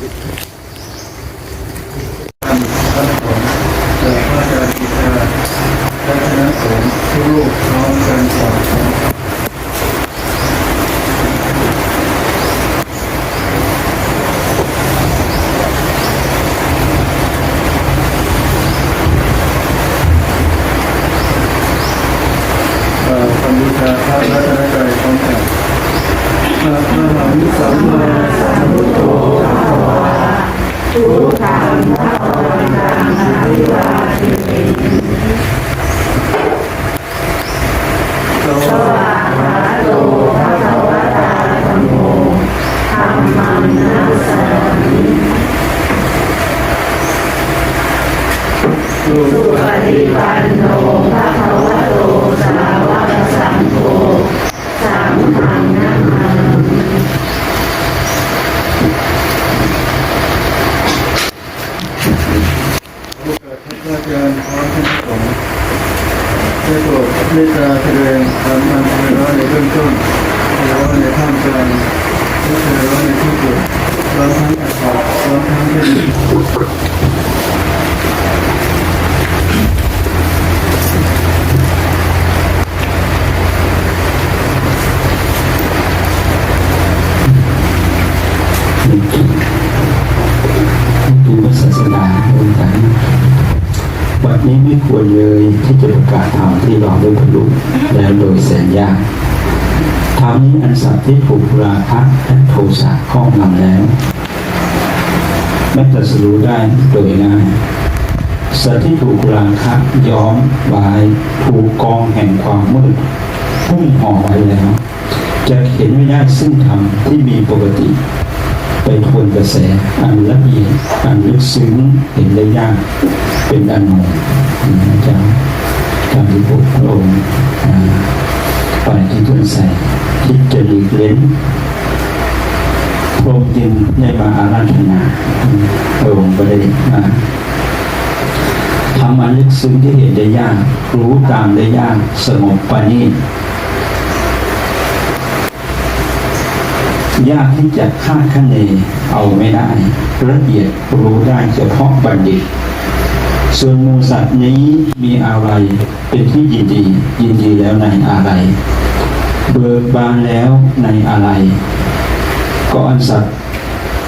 Good. สัมมาสัมพุทโธโอกาสที่พระอาจารย์พร้อมทั้งสอง ได้โปรดเมตตาแสดงธรรมอันไพเราะในเบื้องต้นไพเราะในท่ามกลางและไพเราะในที่สุดร้อนทั้งอักษรพร้อนทั้งเทคนิ นี้ไม่ควรเลยที่จะประกาศธรรมที่เราได้บรรลุแล้วโดยแสนยากธรรมนี้อันสัตว์ที่ถูกราคะและโทสะครอบงำแล้วไม่ตรัสรู้ได้โดยง่ายสัตว์ที่ถูกราคะย้อมไว้ถูกกองแห่งความมืดพุ่งห่อไว้แล้ว จะเห็นไม่ได้ซึ่งธรรมที่มีปกติ ไปทวนกระแสอันละเอียด อันลึกซึ้งเห็นได้ยากเป็นอันมงนะจ๊ะตามที่พระองค์อ่าไปที่ต้นใส่คิดจะหลีกเล้นพระองค์จึงได้มาอาราธนาพระองค์ก็ได้มาทำอันลึกซึ้งที่เห็นได้ยากรู้ตามได้ยากสงบปานี ยากที่จะคาดคะเนเอาไม่ได้ละเอียดรู้ได้เฉพาะบัณฑิต ส่วนมูสัตว์นี้มีอะไรเป็นที่ยินดี ยินดีแล้วในอะไร เบิกบานแล้วในอะไรก็อันสัตว์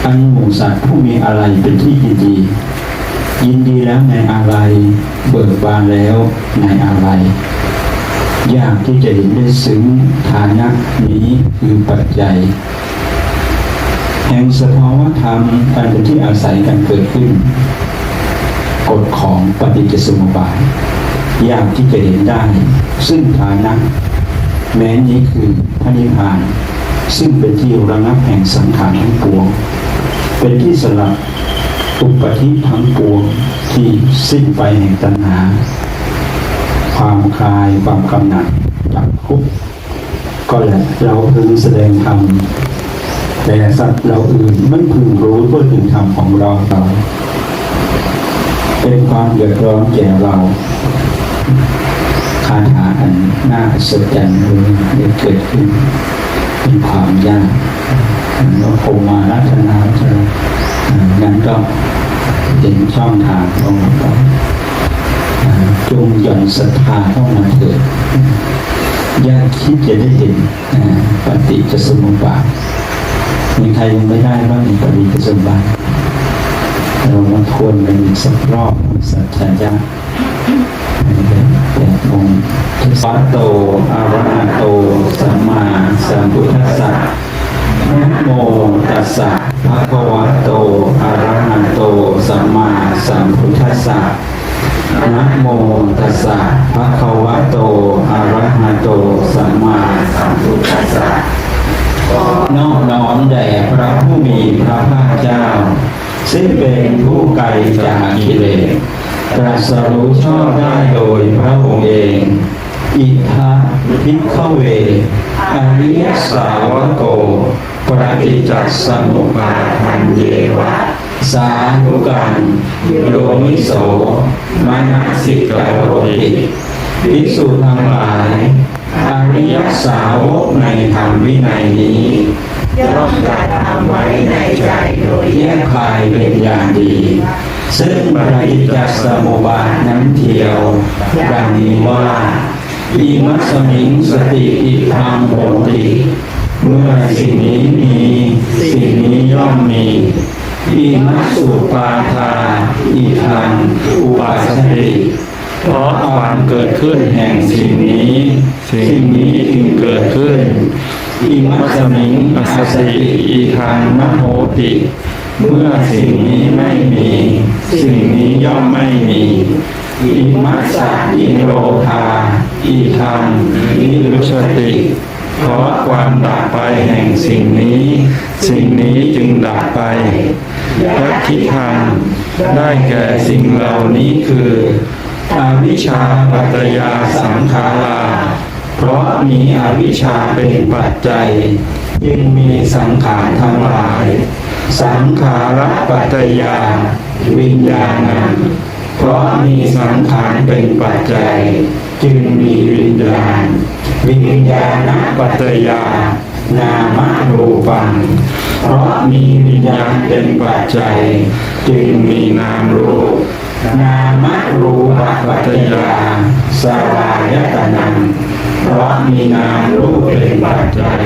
อันหมูสัตว์ผู้มีอะไรเป็นที่ยินดี ยินดีแล้วในอะไร เบิกบานแล้วในอะไรยากที่จะเห็นได้ซึ้งฐานะนี้คือปัจจัย แห่งสภาวะธรรมอันเป็นที่อาศัยกันเกิดขึ้น กฎของปฏิจจสมุปบาทยากที่จะเห็นได้ ซึ่งฐานะ แม้นี้คือพระนิพพาน ซึ่งเป็นที่ระงับแห่งสังขารทั้งปวง เป็นที่สลับอุปธิทั้งปวงที่สิ้นไปแห่งตัณหา ความคลายความกำหนัดจากทุกข์ก็แหละเราพึงแสดงธรรม แต่สัตว์เราอื่นไม่พึงรู้เพื่อถึงธรรมของเราเราเป็นความเดือดร้อนแก่เราคาถาอันน่าอัศจรรย์เลยได้เกิดขึ้นเป็นความยากเราคงมารัตนาจะงั้นก็เป็นช่องทางของเราอ่าจงหย่อนศรัทธาเข้ามาเถิดยากคิดจะได้เห็นปฏิจจสมุปบาท มีใครยังไม่ได้บ้างในปฏิจจสมุบาทเรามาทวนกันอีกสักรอบสัจจยะแต่องค์สัตโตอะระหะโตสัมมาสัมพุทธัสสะนะโมตัสสะภะคะวะโตอะระหะโตสัมมาสัมพุทธัสสะนะโมตัสสะภะคะวะโตอะระหะโตสัมมาสัมพุทธัสสะ นอบน้อมแด่พ ระผู้มีพระภาคเจ้า ซึ่งเป็นผู้ไกลจากกิเลสตรัสรู้ชอบได้โดยพระองค์เอง อิทธะพิกขเวอริยสาวโกปฏิจจสมุปบาทันเยวะ สาธุกันโยนิโสมนสิกาโรติภิกษุทั้งหลาย อริยสาวกในธรรมวินัยนี้ ย่อมกระทำไว้ในใจโดยแยกคายเป็นอย่างดี ซึ่งปฏิจจสมุปบาทนั้นเทียวดังนี้ว่าอิมัสมิงสติอิทังโหติเมื่อสิ่งนี้มีสิ่งนี้ย่อมมีอิมัสสุปาทาอิทังอุปาสติเพราะความเกิดขึ้นแห่งสิ่งนี้ สิ่งนี้จึงเกิดขึ้น อิมัสมิงอัสสติอิทังมโหติ เมื่อสิ่งนี้ไม่มี สิ่งนี้ย่อมไม่มีอิมัสสะอิโรธาอิทังนิรุชติเพราะความดับไปแห่งสิ่งนี้ สิ่งนี้จึงดับไปและทิทางได้แก่สิ่งเหล่านี้คืออวิชชาปัจจยาสังขารา เพราะมีอวิชชาเป็นปัจจัย จึงมีสังขารทั้งหลาย สังขารปัจจยา วิญญาณังเพราะมีสังขารเป็นปัจจัย จึงมีวิญญาณ วิญญาณปัจจยานามรูปัง เพราะมีวิญญาณเป็นปัจจัย จึงมีนามรูป นามรูปปัจจยาสลายตนังเพราะมีนามรูปเป็นปัจจัย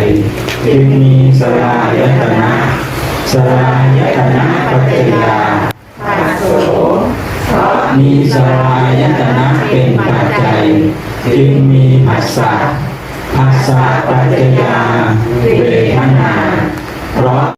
จึงมีสลายตนะสลายตนะปัจจยามีสลายตนะเป็นปัจจัยจึงมีผัสสะผัสสะปัจจยาเว